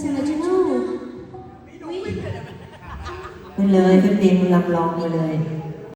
เซอร์จิโน่ขึ้เลยขึ้นเตียงลำลองไปเลย